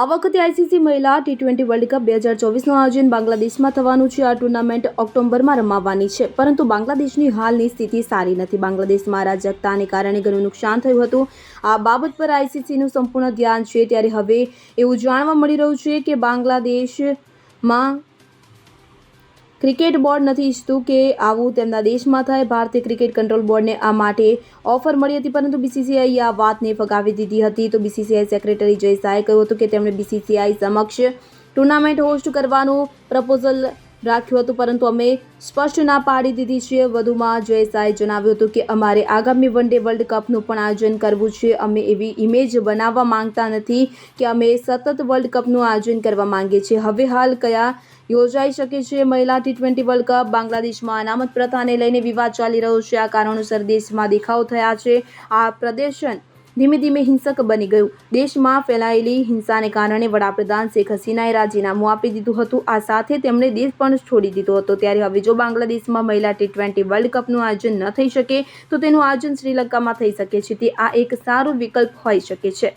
આ વખતે આઈસીસી મહિલા ટી ટ્વેન્ટી વર્લ્ડ કપ બે હજાર ચોવીસનું આયોજન બાંગ્લાદેશમાં થવાનું છે. આ ટુર્નામેન્ટ ઓક્ટોબરમાં રમાવાની છે. પરંતુ બાંગ્લાદેશની હાલની સ્થિતિ સારી નથી. બાંગ્લાદેશમાં અરાજકતાને કારણે ઘણું નુકસાન થયું હતું. આ બાબત પર આઈસીસીનું સંપૂર્ણ ધ્યાન છે. ત્યારે હવે એવું જાણવા મળી રહ્યું છે કે બાંગ્લાદેશમાં ક્રિકેટ બોર્ડ નથી ઈચ્છતું કે આવું તેમના દેશમાં થાય. ભારતીય ક્રિકેટ કંટ્રોલ બોર્ડને આ માટે ઓફર મળી હતી, પરંતુ બીસીસીઆઈએ આ વાતને ફગાવી દીધી હતી. તો બીસીસીઆઈ સેક્રેટરી જય શાહે કહ્યું હતું કે તેમણે બીસીસીઆઈ સમક્ષ ટુર્નામેન્ટ હોસ્ટ કરવાનું પ્રપોઝલ રાખ્યું હતું, પરંતુ અમે સ્પષ્ટ ના પાડી દીધી છે. વધુમાં જય શાહે જણાવ્યું હતું કે, અમારે આગામી વન ડે વર્લ્ડ કપનું પણ આયોજન કરવું છે. અમે એવી ઇમેજ બનાવવા માંગતા નથી કે અમે સતત વર્લ્ડ કપનું આયોજન કરવા માંગીએ છીએ. હવે હાલ કયા યોજાઈ શકે છે? મહિલા ટી ટ્વેન્ટી વર્લ્ડ કપ, બાંગ્લાદેશમાં અનામત પ્રથાને લઈને વિવાદ ચાલી રહ્યો છે. આ કારણોસર દેશમાં દેખાવ થયા છે. આ પ્રદર્શન ધીમે ધીમે હિંસક બની ગયું. દેશમાં ફેલાયેલી હિંસાને કારણે વડાપ્રધાન શેખ હસીનાએ રાજીનામું આપી દીધું હતું. આ સાથે તેમણે દેશ પણ છોડી દીધો હતો. ત્યારે હવે જો બાંગ્લાદેશમાં મહિલા ટી ટ્વેન્ટી વર્લ્ડ કપનું આયોજન ન થઈ શકે, તો તેનું આયોજન શ્રીલંકામાં થઈ શકે છે. તે આ એક સારો વિકલ્પ હોઈ શકે છે.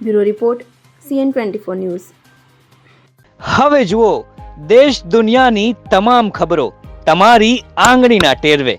Bureau report, CN twenty four news. હવે જુઓ, દેશ દુનિયાની તમામ ખબરો તમારી આંગળીના ટેરવે.